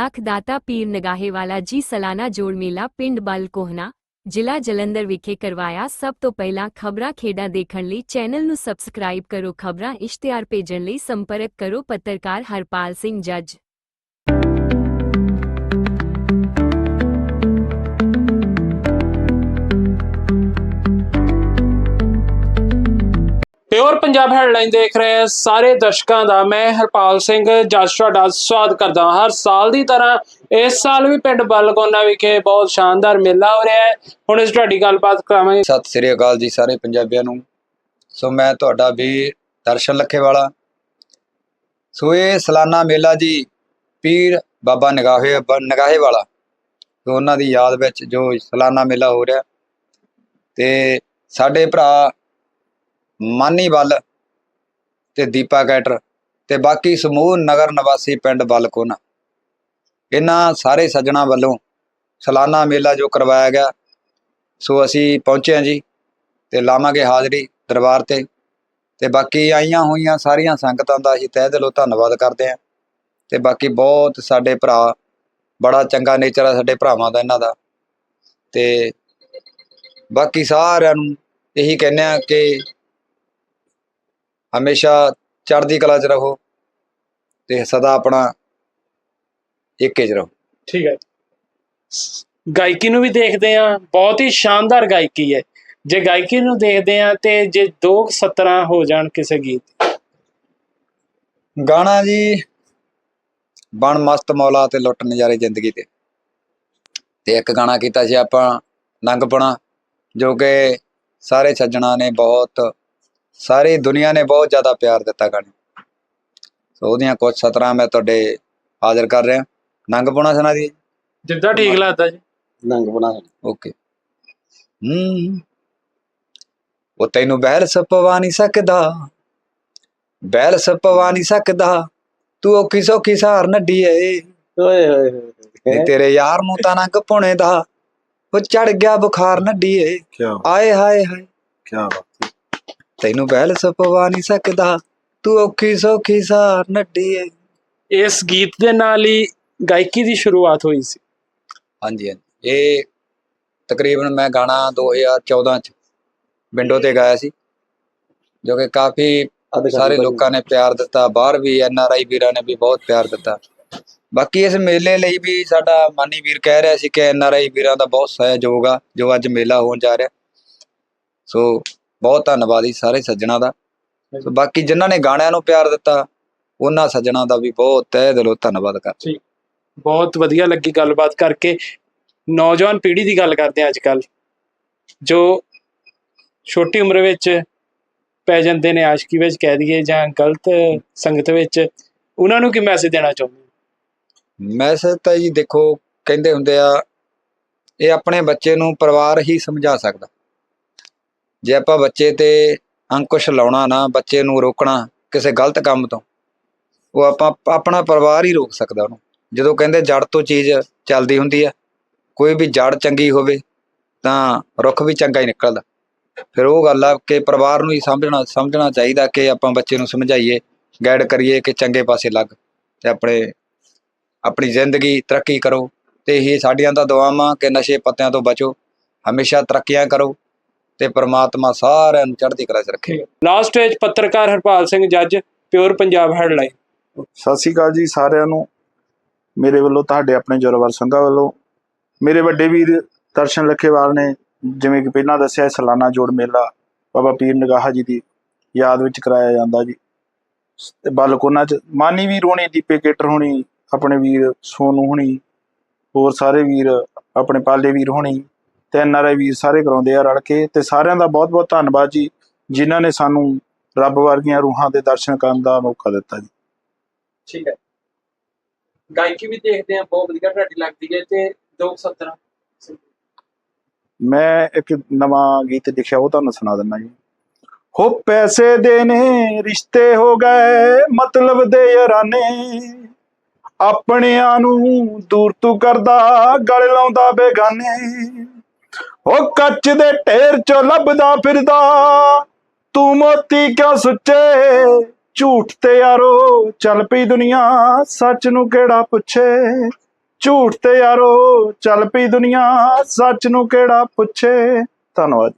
ਲੱਖ ਦਾਤਾ ਪੀਰ ਨਗਾਹੇਵਾਲਾ ਜੀ ਸਾਲਾਨਾ ਜੋੜ ਮੇਲਾ ਪਿੰਡ ਬਲ ਕੋਹਨਾ ਜ਼ਿਲ੍ਹਾ ਜਲੰਧਰ ਵਿਖੇ ਕਰਵਾਇਆ ਸਭ ਤੋਂ ਪਹਿਲਾਂ ਖਬਰਾਂ ਖੇਡਾਂ ਦੇਖਣ ਲਈ ਚੈਨਲ ਨੂੰ ਸਬਸਕ੍ਰਾਈਬ ਕਰੋ ਖਬਰਾਂ ਇਸ਼ਤਿਹਾਰ ਭੇਜਣ ਲਈ ਸੰਪਰਕ ਕਰੋ ਪੱਤਰਕਾਰ ਹਰਪਾਲ ਪੰਜਾਬ ਹੈਡਲਾਈਨ ਦੇਖ ਰਹੇ ਸਾਰੇ ਦਰਸ਼ਕਾਂ ਦਾ ਮੈਂ ਹਰਪਾਲ ਸਿੰਘ ਜੱਜ ਤੁਹਾਡਾ ਸਵਾਗਤ ਕਰਦਾ ਹਾਂ। ਹਰ ਸਾਲ ਦੀ ਤਰ੍ਹਾਂ ਇਸ ਸਾਲ ਵੀ ਪਿੰਡ ਬਲਗੋਨਾ ਵਿਖੇ ਬਹੁਤ ਸ਼ਾਨਦਾਰ ਮੇਲਾ ਹੋ ਰਿਹਾ ਹੈ। ਹੁਣ ਇਸ ਤੁਹਾਡੀ ਗੱਲਬਾਤ ਕਰਾਵਾਂਗੇ। ਸਤਿ ਸ੍ਰੀ ਅਕਾਲ ਜੀ ਸਾਰੇ ਪੰਜਾਬੀਆਂ ਨੂੰ। ਸੋ ਮੈਂ ਤੁਹਾਡਾ ਵੀਰ ਦਰਸ਼ਨ ਲੱਖੇਵਾਲਾ ਸੋ ਇਹ ਸਾਲਾਨਾ ਮੇਲਾ ਜੀ ਪੀਰ ਬਾਬਾ ਨਗਾਹੇ ਬ- ਨਗਾਹੇ ਵਾਲਾ। ਉਹਨਾਂ ਦੀ ਯਾਦ ਵਿੱਚ ਜੋ ਸਾਲਾਨਾ ਮੇਲਾ ਹੋ ਰਿਹਾ। ਤੇ ਸਾਡੇ ਭਰਾ ਮਾਨੀ ਵੱਲ ਤੇ ਦੀਪਾ ਕੈਟਰ ਤੇ ਬਾਕੀ ਸਮੂਹ ਨਗਰ ਨਿਵਾਸੀ ਪਿੰਡ ਬਲਕੋਨਾ ਇਹਨਾਂ ਸਾਰੇ ਸੱਜਣਾ ਵੱਲੋਂ ਸਾਲਾਨਾ ਮੇਲਾ ਜੋ ਕਰਵਾਇਆ ਗਿਆ, ਸੋ ਅਸੀਂ ਪਹੁੰਚੇ ਹਾਂ ਜੀ ਤੇ ਲਾਵਾਂਗੇ ਹਾਜ਼ਰੀ ਦਰਬਾਰ ਤੇ। ਤੇ ਬਾਕੀ ਆਈਆਂ ਹੋਈਆਂ ਸਾਰੀਆਂ ਸੰਗਤਾਂ ਦਾ ਅਸੀਂ ਤਹਿ ਦਿਲੋਂ ਧੰਨਵਾਦ ਕਰਦੇ ਹਾਂ। ਤੇ ਬਾਕੀ ਬਹੁਤ ਸਾਡੇ ਭਰਾ, ਬੜਾ ਚੰਗਾ ਨੇਚਰ ਆ ਸਾਡੇ ਭਰਾਵਾਂ ਦਾ ਇਹਨਾਂ ਦਾ। ਤੇ ਬਾਕੀ ਸਾਰਿਆਂ ਨੂੰ ਇਹੀ ਕਹਿੰਦੇ ਆ ਕਿ ਹਮੇਸ਼ਾ ਚੜ੍ਹਦੀ ਕਲਾ 'ਚ ਰਹੋ ਤੇ ਸਦਾ ਆਪਣਾ ਏਕੇ 'ਚ ਰਹੋ। ਠੀਕ ਹੈ। ਗਾਇਕੀ ਨੂੰ ਵੀ ਦੇਖਦੇ ਆ ਬਹੁਤ ਹੀ ਸ਼ਾਨਦਾਰ ਗਾਇਕੀ ਹੈ। ਜੇ ਗਾਇਕੀ ਨੂੰ ਦੇਖਦੇ ਆ ਤੇ ਜੇ ਦੋ ਸਤਰਾਂ ਹੋ ਜਾਣ ਕਿਸੇ ਗੀਤ ਗਾਣਾ ਜੀ ਬਣ ਮਸਤ ਮੌਲਾ ਤੇ ਲੁੱਟ ਨਜ਼ਾਰੇ ਜ਼ਿੰਦਗੀ ਤੇ। ਤੇ ਇੱਕ ਗਾਣਾ ਕੀਤਾ ਸੀ ਆਪਾਂ ਨੰਗਪਣਾ ਜੋ ਕਿ ਸਾਰੇ ਸੱਜਣਾ ਨੇ ਬਹੁਤ ਸਾਰੀ ਦੁਨੀਆ ਨੇ ਬਹੁਤ ਜ਼ਿਆਦਾ ਪਿਆਰ ਦਿੱਤਾ ਗਾਣੇ ਸੋ ਉਹਦੀਆਂ ਕੁਝ ਸਤਰਾਂ ਮੈਂ ਤੁਹਾਡੇ ਹਾਜ਼ਰ ਕਰ ਰਿਹਾ। ਨੰਗਪਣਾ ਸੁਣਾ ਦੀ ਜਿੱਦਾਂ ਠੀਕ ਲੱਗਦਾ ਜੀ। ਨੰਗ ਬਣਾ ਓਕੇ। ਹੂੰ। ਉਹ ਤੈਨੂੰ ਬਹਿਲ ਸਪਵਾ ਨਹੀਂ ਸਕਦਾ। ਬਹਿਲ ਸਪਵਾ ਨਹੀਂ ਸਕਦਾ। ਤੂੰ ਔਖੀ ਸੌਖੀ ਸਾਰ ਨੱਡੀ ਏ ਓਏ ਹੋਏ ਹੋਏ ਨੀ ਤੇਰੇ ਯਾਰ ਨੂੰ ਤਾਂ ਨੰਗ ਪੁਣੇ ਦਾ ਉਹ ਚੜ ਗਿਆ ਬੁਖਾਰ ਨੱਡੀ ਏ ਆਏ ਹਾਏ ਹਾਏ। ਕੀ ਬਾਤ। ਤੈਨੂੰ ਬਹਿਲ ਸਪਵਾ ਨਹੀਂ ਸਕਦਾ ਤੂੰ ਔਖੀ ਸੌਖੀ ਸਾਰ ਨੱਡੀ ਏ ਇਸ ਗੀਤ ਦੇ ਨਾਲ ਹੀ ਗਾਇਕੀ ਦੀ ਸ਼ੁਰੂਆਤ ਹੋਈ ਸੀ। ਹਾਂਜੀ ਹਾਂਜੀ। ਇਹ ਤਕਰੀਬਨ ਮੈਂ ਗਾਣਾ 2014 ਚ ਵਿੰਡੋ ਤੇ ਗਾਇਆ ਸੀ ਜੋ ਕਿ ਕਾਫੀ ਸਾਰੇ ਲੋਕਾਂ ਨੇ ਪਿਆਰ ਦਿੱਤਾ ਬਾਹਰ ਵੀ ਐਨ ਆਰ ਆਈ ਵੀਰਾਂ ਨੇ ਵੀ ਬਹੁਤ ਪਿਆਰ ਦਿੱਤਾ। ਬਾਕੀ ਇਸ ਮੇਲੇ ਲਈ ਵੀ ਸਾਡਾ ਮਾਨੀ ਵੀਰ ਕਹਿ ਰਿਹਾ ਸੀ ਕਿ ਐਨ ਆਰ ਆਈ ਵੀਰਾਂ ਦਾ ਬਹੁਤ ਸਹਿਯੋਗ ਆ ਜੋ ਅੱਜ ਮੇਲਾ ਹੋਣ ਜਾ ਰਿਹਾ। ਸੋ ਬਹੁਤ ਧੰਨਵਾਦ ਜੀ ਸਾਰੇ ਸੱਜਣਾ ਦਾ। ਸੋ ਬਾਕੀ ਜਿਨ੍ਹਾਂ ਨੇ ਗਾਣਿਆਂ ਨੂੰ ਪਿਆਰ ਦਿੱਤਾ ਉਹਨਾਂ ਸੱਜਣਾ ਦਾ ਵੀ ਬਹੁਤ ਤਹਿ ਦਿਲੋਂ ਧੰਨਵਾਦ ਕਰ ਬਹੁਤ ਵਧੀਆ ਲੱਗੀ ਗੱਲਬਾਤ ਕਰਕੇ। ਨੌਜਵਾਨ ਪੀੜ੍ਹੀ ਦੀ ਗੱਲ ਕਰਦੇ ਆ ਅੱਜ ਕੱਲ ਜੋ ਛੋਟੀ ਉਮਰ ਵਿੱਚ ਪੈ ਜਾਂਦੇ ਨੇ ਆਸ਼ਕੀ ਵਿੱਚ ਕਹਿ ਦਈਏ ਜਾਂ ਗਲਤ ਸੰਗਤ ਵਿੱਚ ਉਹਨਾਂ ਨੂੰ ਕੀ ਮੈਸੇਜ ਦੇਣਾ ਚਾਹੁੰਦੇ? ਮੈਸੇਜ ਤਾਂ ਜੀ ਦੇਖੋ ਕਹਿੰਦੇ ਹੁੰਦੇ ਆ ਇਹ ਆਪਣੇ ਬੱਚੇ ਨੂੰ ਪਰਿਵਾਰ ਹੀ ਸਮਝਾ ਸਕਦਾ। ਜੇ ਆਪਾਂ ਬੱਚੇ ਤੇ ਅੰਕੁਸ਼ ਲਾਉਣਾ ਨਾ, ਬੱਚੇ ਨੂੰ ਰੋਕਣਾ ਕਿਸੇ ਗਲਤ ਕੰਮ ਤੋਂ, ਉਹ ਆਪਾਂ ਆਪਣਾ ਪਰਿਵਾਰ ਹੀ ਰੋਕ ਸਕਦਾ ਉਹਨੂੰ। ਜਦੋਂ ਕਹਿੰਦੇ ਜੜ ਤੋਂ ਚੀਜ਼ ਚੱਲਦੀ ਹੁੰਦੀ ਆ, ਕੋਈ ਵੀ ਜੜ ਚੰਗੀ ਹੋਵੇ ਤਾਂ ਰੁੱਖ ਵੀ ਚੰਗਾ ਹੀ ਨਿਕਲਦਾ। ਫਿਰ ਉਹ ਗੱਲ ਆ ਕਿ ਪਰਿਵਾਰ ਨੂੰ ਹੀ ਸਮਝਣਾ ਸਮਝਣਾ ਚਾਹੀਦਾ ਕਿ ਆਪਾਂ ਬੱਚੇ ਨੂੰ ਸਮਝਾਈਏ ਗਾਈਡ ਕਰੀਏ ਕਿ ਚੰਗੇ ਪਾਸੇ ਲੱਗ ਤੇ ਆਪਣੇ, ਆਪਣੀ ਜ਼ਿੰਦਗੀ ਤਰੱਕੀ ਕਰੋ ਤੇ ਇਹ ਸਾਡੀਆਂ ਤਾਂ ਦੁਆਵਾਂ ਕਿ ਨਸ਼ੇ ਪੱਤਿਆਂ ਤੋਂ ਬਚੋ, ਹਮੇਸ਼ਾ ਤਰੱਕੀਆਂ ਕਰੋ ਤੇ ਪ੍ਰਮਾਤਮਾ ਸਾਰਿਆਂ ਨੂੰ ਚੜ੍ਹਦੀ ਕਲਾ 'ਚ ਰੱਖੇ। ਲਾਸਟ ਵਿੱਚ ਪੱਤਰਕਾਰ ਹਰਪਾਲ ਸਿੰਘ ਜੱਜ ਪਿਓਰ ਪੰਜਾਬ ਹੈਡਲਾਈਨ। ਸਤਿ ਸ਼੍ਰੀ ਅਕਾਲ ਜੀ ਸਾਰਿਆਂ ਨੂੰ। ਮੇਰੇ ਵੱਲੋਂ ਤੁਹਾਡੇ ਆਪਣੇ ਜੋਰਵਰ ਸੰਘਾ ਵੱਲੋਂ। ਮੇਰੇ ਵੱਡੇ ਵੀਰ ਦਰਸ਼ਨ ਲੱਖੇਵਾਲ ਨੇ ਜਿਵੇਂ ਕਿ ਪਹਿਲਾਂ ਦੱਸਿਆ ਸਾਲਾਨਾ ਜੋੜ ਮੇਲਾ ਬਾਬਾ ਪੀਰ ਨਗਾਹਾ ਜੀ ਦੀ ਯਾਦ ਵਿੱਚ ਕਰਾਇਆ ਜਾਂਦਾ ਜੀ। ਤੇ ਬਲਕੋਨਾ ਚ ਮਾਨੀ ਵੀਰ ਹੋਣੀ ਦੀਪੇ ਕੇਟਰ ਹੋਣੀ ਆਪਣੇ ਵੀਰ ਸੋਨੂ ਹੋਣੀ ਹੋਰ ਸਾਰੇ ਵੀਰ ਆਪਣੇ ਪਾਲੇ ਵੀਰ ਹੋਣੀ ਤੇ ਐਨਆਰਆਈ ਵੀਰ ਸਾਰੇ ਕਰਾਉਂਦੇ ਆ ਰਲ ਕੇ ਤੇ ਸਾਰਿਆਂ ਦਾ ਬਹੁਤ ਬਹੁਤ ਧੰਨਵਾਦ ਜੀ ਜਿਨ੍ਹਾਂ ਨੇ ਸਾਨੂੰ ਰੱਬ ਵਰਗੀਆਂ ਰੂਹਾਂ ਦੇ ਦਰਸ਼ਨ ਕਰਨ ਦਾ ਮੌਕਾ ਦਿੱਤਾ ਜੀ। ਠੀਕ ਹੈ। ਗਾਇਕੀ ਵੀ ਦੇਖਦੇ ਆ ਬਹੁਤ ਵਧੀਆ ਤੁਹਾਡੀ ਲੱਗਦੀ ਹੈ ਤੇ ਦੋ ਸਤਰਾਂ ਮੈਂ ਇੱਕ ਨਵਾਂ ਗੀਤ ਲਿਖਿਆ ਉਹ ਤੁਹਾਨੂੰ ਸੁਣਾ ਦਿੰਦਾ ਜੀ। ਹੋ ਪੈਸੇ ਦੇ ਨੇ ਰਿਸ਼ਤੇ ਹੋ ਗਏ ਮਤਲਬ ਦੇ ਯਾਰਾਨੇ ਆਪਣਿਆਂ ਨੂੰ ਦੂਰ ਤੂੰ ਕਰਦਾ ਗਲ ਲਾਉਂਦਾ ਬੇਗਾਨੇ। ਉਹ ਕੱਚ ਦੇ ਢੇਰ ਚੋਂ ਲੱਭਦਾ ਫਿਰਦਾ। ਤੂੰ ਮੋਤੀ ਕਿਉਂ ਸੁੱਚੇ? ਝੂਠ ਤੇ ਯਾਰੋ, ਚੱਲ ਪਈ ਦੁਨੀਆ, ਸੱਚ ਨੂੰ ਕਿਹੜਾ ਪੁੱਛੇ? ਝੂਠ ਤੇ ਯਾਰੋ, ਚੱਲ ਪਈ ਦੁਨੀਆ, ਸੱਚ ਨੂੰ ਕਿਹੜਾ ਪੁੱਛੇ? ਧੰਨਵਾਦ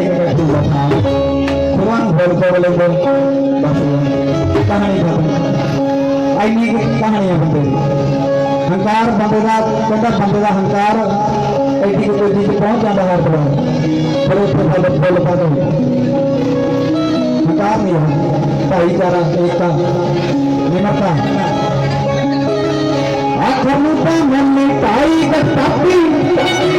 liberty of man. Kurang berkorelebon basuh. Tangan ini I need tangan ini betul. ਹੰਕਾਰ ਬੰਦੇ ਦਾ ਕਹਿੰਦਾ ਬੰਦੇ ਦਾ ਹੰਕਾਰ ਐਡੀ ਕਿ ਤੇਜ਼ੀ ਤੇ ਪਹੁੰਚ ਜਾਂਦਾ ਹਰ ਕੋਲ ਪਰ ਉਸ ਤੋਂ ਬਾਅਦ ਬੋਲ ਪਾਉਂਦਾ ਹੰਕਾਰ ਨਹੀਂ ਹੈ ਭਾਈਚਾਰਾ ਏਕਤਾ ਨਿਮਰਤਾ ਆਖਰ ਨੂੰ ਤਾਂ ਮਨ ਨੇ ਪਾਈ ਦਾ ਤਾਪੀ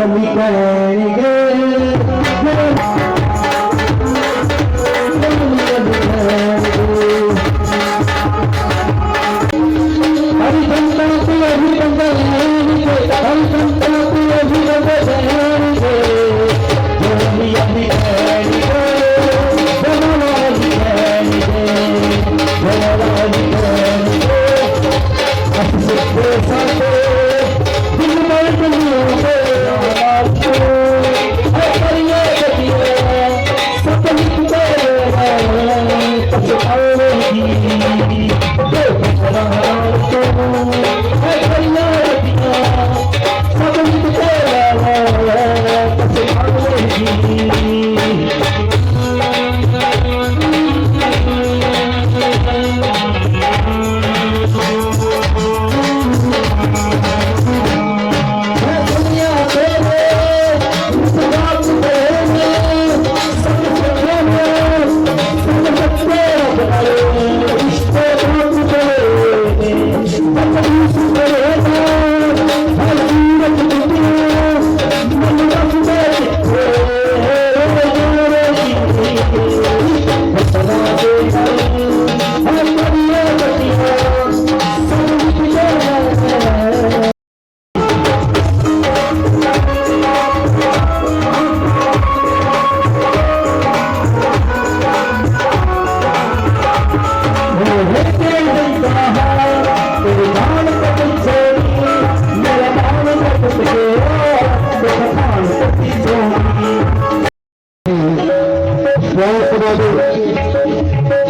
வழி பயணிகள்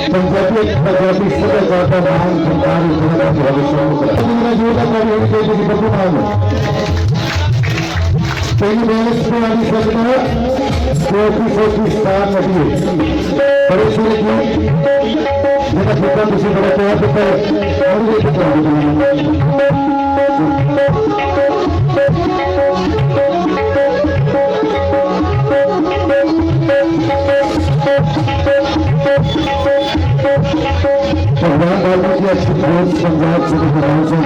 ਪੰਜਾਬੀ ਪੰਜਾਬੀ ਸਭਿਆਚਾਰ ਦਾ ਮਹਾਨ ਸਰਕਾਰ ਇਸ ਤਰ੍ਹਾਂ ਦਾ ਵਿਸ਼ਵਾਸ ਕਰਦਾ ਹੈ ਜੋ ਦਾ ਕੰਮ ਹੋਈ ਤੇ ਜੀ ਬੱਬੂ ਨਾਲ ਪਹਿਲੀ ਬੇਨਸ ਤੇ ਆਦੀ ਸਰਕਾਰ ਸੋਚੀ ਸੋਚੀ ਸਥਾਨ ਨਹੀਂ ਪਰ ਇਸ ਨੂੰ ਜਿਹੜਾ ਪੁੱਤਾਂ ਤੁਸੀਂ ਬੜਾ ਪਿਆਰ ਦਿੱਤਾ ਹੈ ਉਹ ਵੀ ਇੱਕ ਤਰ੍ਹਾਂ ਅੱਛੀ ਬਹੁਤ ਪੰਜਾਬ ਦੇ ਵਿਧਾਨ ਸਭਾ ਦੇ